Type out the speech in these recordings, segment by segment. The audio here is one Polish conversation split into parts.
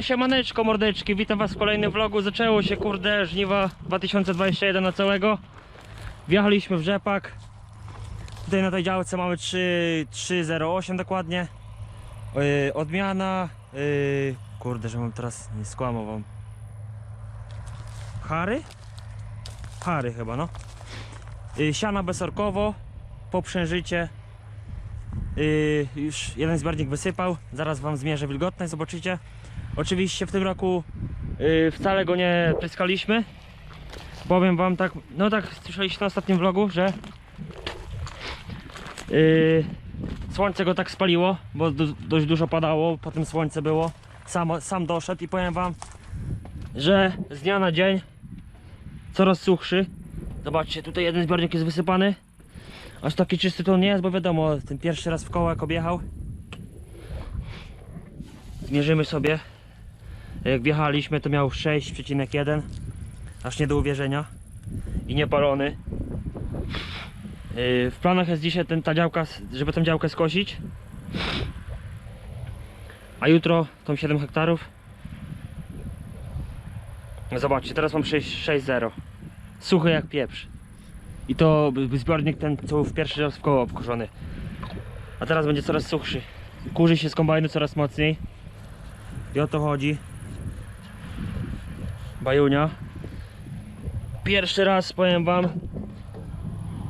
siemaneczko mordeczki, witam was w kolejnym vlogu. Zaczęło się kurde żniwa 2021 na całego. Wjechaliśmy w rzepak. Tutaj na tej działce mamy 3, 308 dokładnie. Yy, odmiana. Yy, kurde, że mam teraz nie skłamał wam. Hary? Hary chyba, no. Yy, siana bezorkowo, poprzężycie. Yy, już jeden zbiornik wysypał, zaraz wam zmierzę wilgotność, zobaczycie. Oczywiście w tym roku yy, wcale go nie pryskaliśmy. Powiem wam tak, no tak słyszeliście na ostatnim vlogu, że yy, słońce go tak spaliło, bo do, dość dużo padało, potem słońce było. Sam, sam doszedł i powiem wam, że z dnia na dzień coraz suchszy. Zobaczcie, tutaj jeden zbiornik jest wysypany. Aż taki czysty to nie jest, bo wiadomo, ten pierwszy raz w koło jak objechał. Zmierzymy sobie. Jak wjechaliśmy to miał 6,1 Aż nie do uwierzenia I niepalony Yy, W planach jest dzisiaj ten, ta działka, żeby tę działkę skosić A jutro tą 7 hektarów Zobaczcie, teraz mam 6,0 Suchy jak pieprz i to zbiornik ten, co w pierwszy raz w koło obkurzony. A teraz będzie coraz suchszy. Kurzy się z kombajnu coraz mocniej. I o to chodzi. Bajunia. Pierwszy raz powiem wam.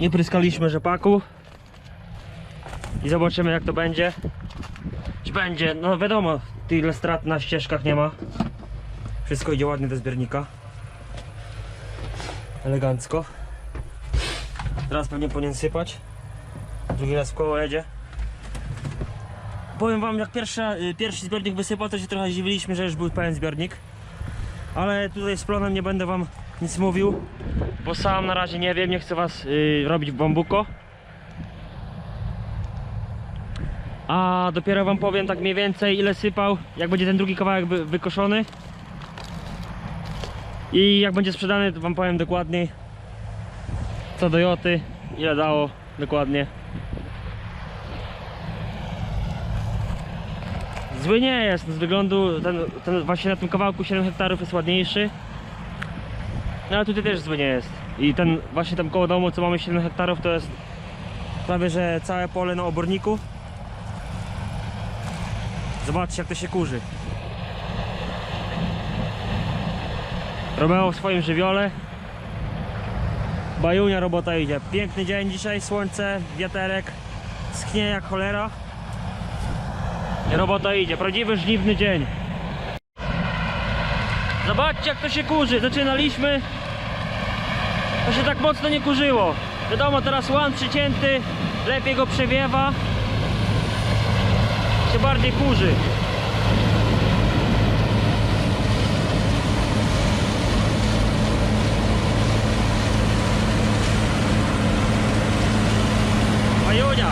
Nie pryskaliśmy rzepaku. I zobaczymy jak to będzie. Czy będzie, no wiadomo, tyle strat na ścieżkach nie ma. Wszystko idzie ładnie do zbiornika. Elegancko. Teraz pewnie powinien sypać. Drugi raz w koło jedzie. Powiem wam, jak pierwsza, y, pierwszy zbiornik wysypał, to się trochę zdziwiliśmy, że już był pełen zbiornik. Ale tutaj z plonem nie będę wam nic mówił, bo sam na razie nie wiem, nie chcę was y, robić w bambuko. A dopiero wam powiem tak mniej więcej ile sypał, jak będzie ten drugi kawałek wy, wykoszony. I jak będzie sprzedany, to wam powiem dokładniej co do joty, ile dało dokładnie. Zły nie jest, z wyglądu ten, ten właśnie na tym kawałku 7 hektarów jest ładniejszy. No ale tutaj też zły nie jest. I ten właśnie tam koło domu co mamy 7 hektarów to jest prawie że całe pole na oborniku. Zobaczcie jak to się kurzy. Romeo w swoim żywiole. Bajunia robota idzie. Piękny dzień dzisiaj, słońce, wiaterek, sknie jak cholera. Robota idzie, prawdziwy żniwny dzień. Zobaczcie jak to się kurzy. Zaczynaliśmy. To się tak mocno nie kurzyło. Wiadomo, teraz łan przycięty, lepiej go przewiewa. Się bardziej kurzy. Bajunia.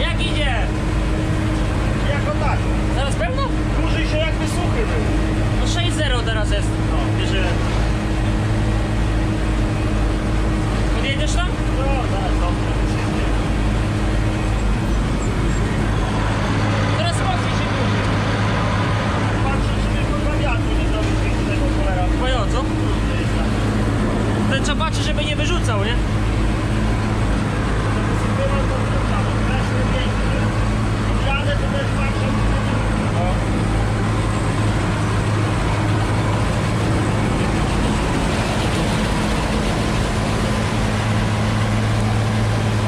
Jak idzie? Jako tak, Teraz pełno? kurzy się jakby suchy był. No 6-0 teraz jest. No, wiesz, że... Podjedziesz tam? No, zaraz dobrze. Teraz mocniej się kurzy. Patrzę, żeby kurwa wiatru nie zrobił pięknego cholera. Twoje o co? Ten trzeba patrzeć, żeby nie wyrzucał, nie? Było to wrzucamy, strasznie pięknie. Jadę, to też patrzę. No.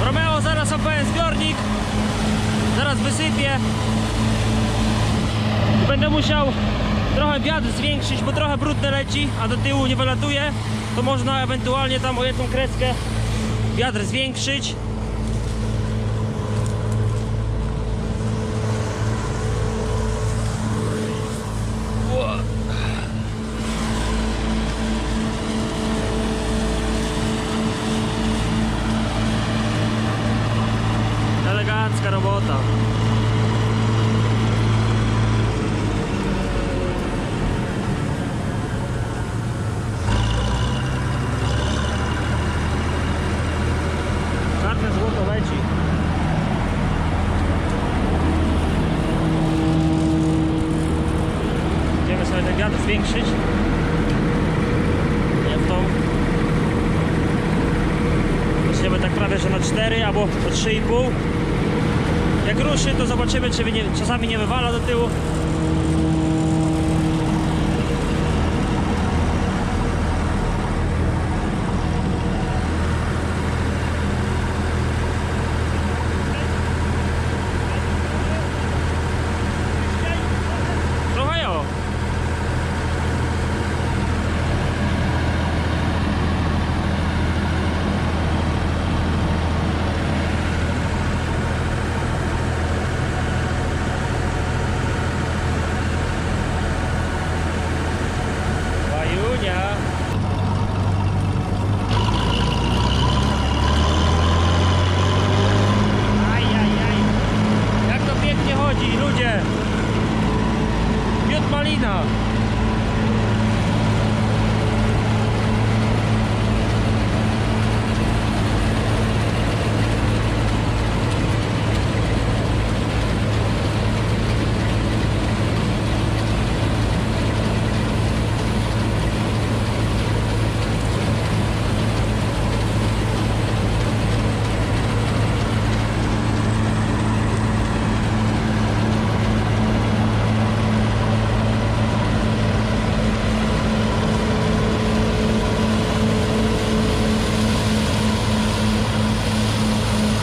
Romeo zaraz opowiem zbiornik. Zaraz wysypię. I Będę musiał wiatr zwiększyć, bo trochę brudne leci, a do tyłu nie wylatuje. To można ewentualnie tam o jedną kreskę wiatr zwiększyć. Elegancka robota. wiatr zwiększyć. Nie w tą. Weźmiemy tak prawie, że na 4 albo na 3,5. Jak ruszy, to zobaczymy, czy nie, czasami nie wywala do tyłu. Trochę jo. Bajunia. Aj, aj, aj. Jak to pięknie chodzi, ludzie. Miód malina.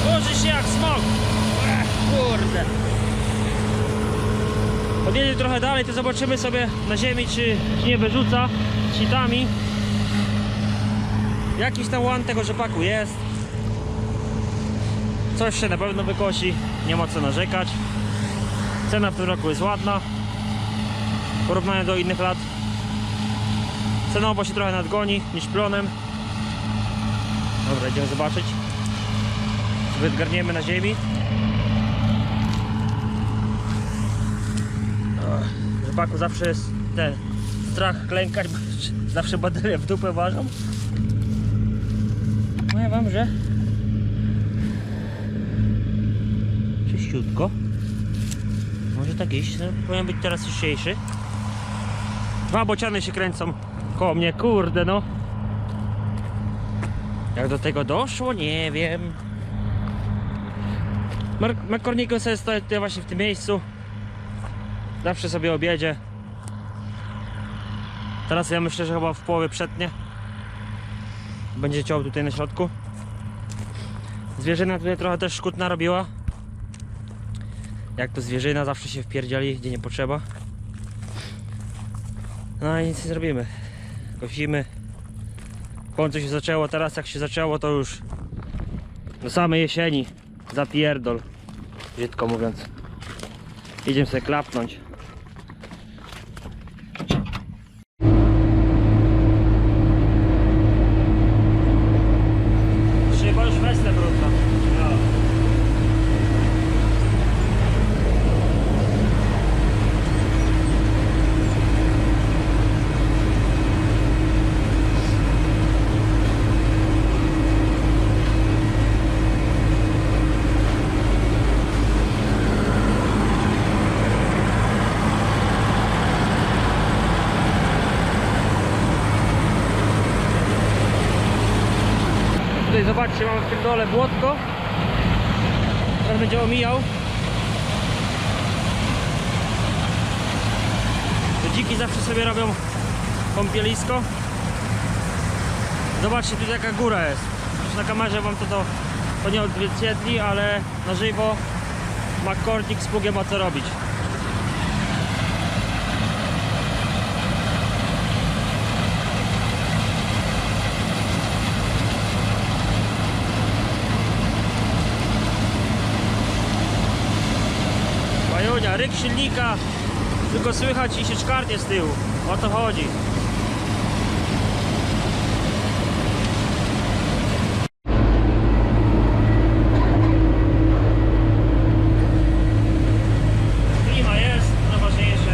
Boży się jak smok. Ech, kurde. Podjedzie trochę dalej, to zobaczymy sobie na ziemi, czy, czy nie wyrzuca sitami. Jakiś tam łan tego rzepaku jest. Coś się na pewno wykosi, nie ma co narzekać. Cena w tym roku jest ładna. W porównaniu do innych lat. Cenowo się trochę nadgoni niż plonem. Dobra, idziemy zobaczyć sobie odgarniemy na ziemi. Rybaku zawsze jest ten strach klękać, bo zawsze baterie w dupę ważą. Powiem wam, że czyściutko. Może tak iść, no, powinien być teraz czyściejszy. Dwa bociany się kręcą koło mnie, kurde no. Jak do tego doszło, nie wiem. Mar Makorniku sobie stoi tutaj właśnie w tym miejscu. Zawsze sobie obiedzie. Teraz ja myślę, że chyba w połowie przetnie. Będzie ciął tutaj na środku. Zwierzyna tutaj trochę też szkód narobiła. Jak to zwierzyna zawsze się wpierdziali gdzie nie potrzeba. No i nic nie zrobimy. Kosimy. W końcu się zaczęło, teraz jak się zaczęło to już do samej jesieni. Zapierdol. Brzydko mówiąc. Idziemy sobie klapnąć. Chyba już wesle brudna. Tutaj zobaczcie, mamy w tym dole błotko. Teraz będzie omijał. To dziki zawsze sobie robią kąpielisko. Zobaczcie, tu jaka góra jest. Na kamerze wam to, to, to nie odzwierciedli, ale na żywo McCormick z pługiem ma co robić. Majunia, ryk silnika, tylko słychać i się czkarnie z tyłu. O to chodzi. Klima jest, najważniejsze.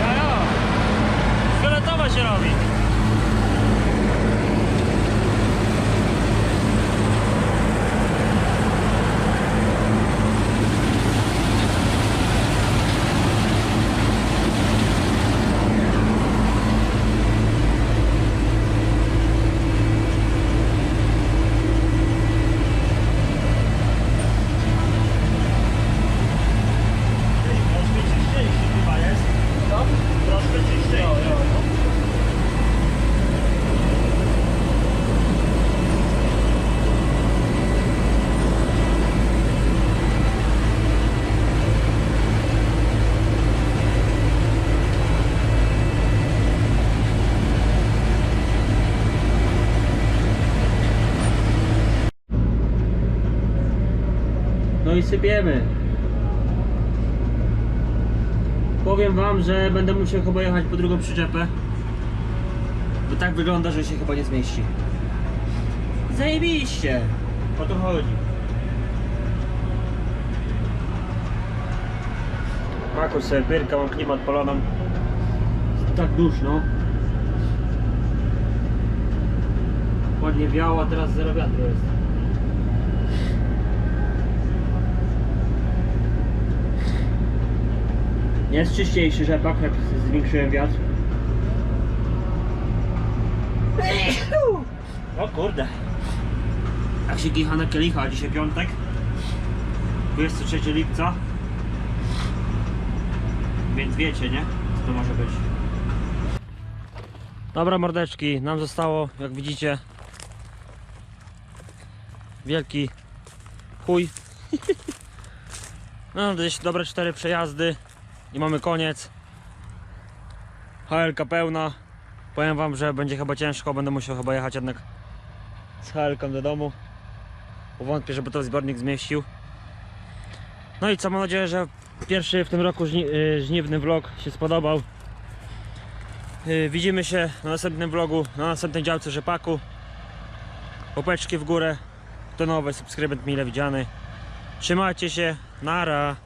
Ja, ja. Fioletowa się robi. I sypiemy. Powiem wam, że będę musiał chyba jechać po drugą przyczepę. Bo tak wygląda, że się chyba nie zmieści. Zajebiście! O to chodzi. Makus sobie pyrka, mam klimat poloną. Tak duszno. Ładnie wiało, a teraz zero wiatru jest. Jest czyściejszy rzepak, jak zwiększyłem wiatr. O kurde. Jak się kicha na kielicha, dzisiaj piątek. 23 lipca. Więc wiecie, nie? Co to może być. Dobra mordeczki, nam zostało, jak widzicie, wielki chuj. No, gdzieś dobre cztery przejazdy i mamy koniec. HLK pełna. Powiem wam, że będzie chyba ciężko, będę musiał chyba jechać jednak z HLK do domu. Bo wątpię, żeby to zbiornik zmieścił. No i co, mam nadzieję, że pierwszy w tym roku żni y, żniwny vlog się spodobał. Y, Widzimy się na następnym vlogu, na następnej działce rzepaku. Łopeczki w górę. To nowy subskrybent mile widziany. Trzymajcie się. Nara.